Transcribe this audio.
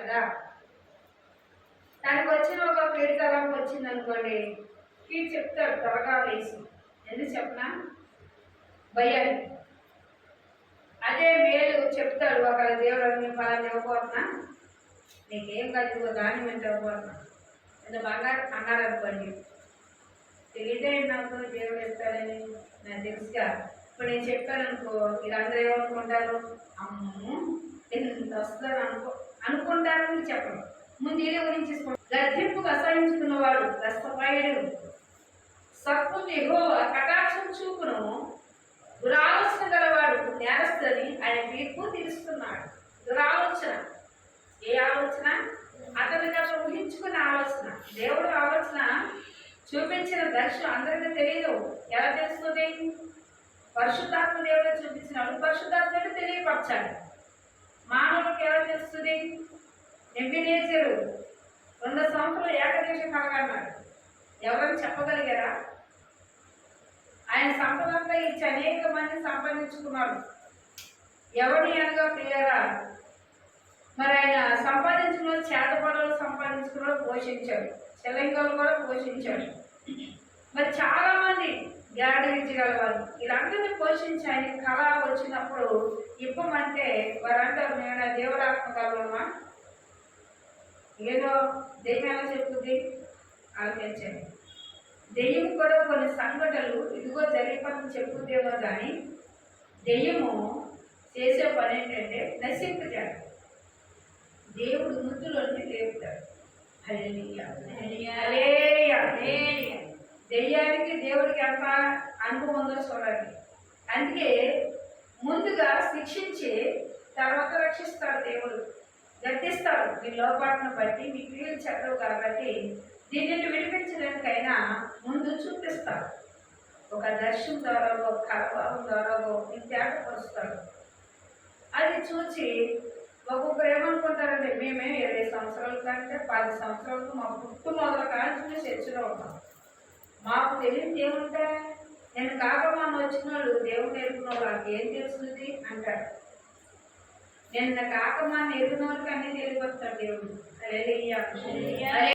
కదా? తనకు వచ్చిన ఒక పేరు వచ్చింది అనుకోండి కీర్ చెప్తాడు త్వరగా వేసి. ఎందుకు చెప్పనా? భయాన్ని అదే మేలు చెప్తాడు ఒక దేవుడు నేను ఫలాన్ని ఇవ్వబోతున్నా నీకేం కాదు దాని వెంట ఇవ్వబోతున్నా ఇంత బంగారు అన్నారు అనుకోండి. తెలియదే నాకు దేవుడు ఇస్తాడని నాకు తెలుసుగా. ఇప్పుడు నేను చెప్పాను అనుకో మీరందరూ ఏమనుకుంటారు? అమ్ము ఎంత వస్తుందని అనుకో. అనుకుంటారని చెప్పడం ముందు ఇదే గురించి తీసుకోండి గర్భింపుకు అసహించుకున్నవాడు రస్తపాయుడు సత్పుని ఎగోవ కటాక్షం చూపును. దురాలోచన గలవాడు నేరస్తుని ఆయన తీర్పు తీరుస్తున్నాడు. దురాలోచన. ఏ ఆలోచన? అతని గత ఊహించుకున్న ఆలోచన. దేవుడు ఆలోచన చూపించిన దర్శనం అందరికీ తెలియదు ఎలా తెలుస్తుంది? పరిశుద్ధాత్మ దేవుడు చూపించినప్పుడు పరిశుద్ధాత్ముడు తెలియపరచాలి. మానవుడికి ఎలా తెలుస్తుంది? నెబ్బినేచరు రెండు సంవత్సరాలు ఏకదేశ కలగన్నాడు ఎవరని చెప్పగలిగారా? ఆయన సంపదంతా ఇచ్చి అనేక మంది సంపాదించుకున్నాడు ఎవరిని అనగా ప్రియరా? మరి ఆయన సంపాదించిన చేతపడలు సంపాదించుకున్నాడు పోషించాడు. తెలంగాణ కూడా పోషించాడు. మరి చాలా మంది గాడించగలవారు వీళ్ళందరినీ పోషించి ఆయన కళ వచ్చినప్పుడు ఇప్పమంటే వారంటారు నేను దేవరాత్మ కలవమా ఏదో దెయ్యం చెప్పుద్ది? ఆలోచించండి. దెయ్యం కూడా కొన్ని సంఘటనలు ఇదిగో జరిగిపోతుంది చెప్పుద్దేమో కానీ దెయ్యము చేసే పని ఏంటంటే నశింపజాడు దేవుడు ముద్దులోని లేపుతాడు. హల్లెలూయా. హల్లెలూయా. హల్లెలూయా. దెయ్యానికి దేవుడికి ఎంత అనుభవం ఉందో చూడండి. అందుకే ముందుగా శిక్షించి తర్వాత రక్షిస్తాడు దేవుడు. గర్తిస్తాడు మీ లోపాలను బట్టి మీ క్రియలు చెప్పవు కాబట్టి దీనిని విడిపించడానికైనా ముందు చూపిస్తాడు. ఒక దర్శనం ద్వారా ఒక కలభావం ద్వారా తేటపరుస్తాడు అది చూసి ఒక్కొక్కరు ఏమనుకుంటారంటే మేమే ఇరవై సంవత్సరాల కంటే పది సంవత్సరాలకు మా పుట్టు మొదలు కానీ చూసి చర్చలో ఉంటాం మాకు తెలియదు ఏముంటే నేను కాకమాన వచ్చిన వాళ్ళు దేవుడు నేర్పిన వాళ్ళకి ఏం తెలుస్తుంది? అంటాడు. నేను కాకమాన ఎరిగిన వాళ్ళకి అన్నీ తెలియపరుస్తాడు దేవుడు. అలే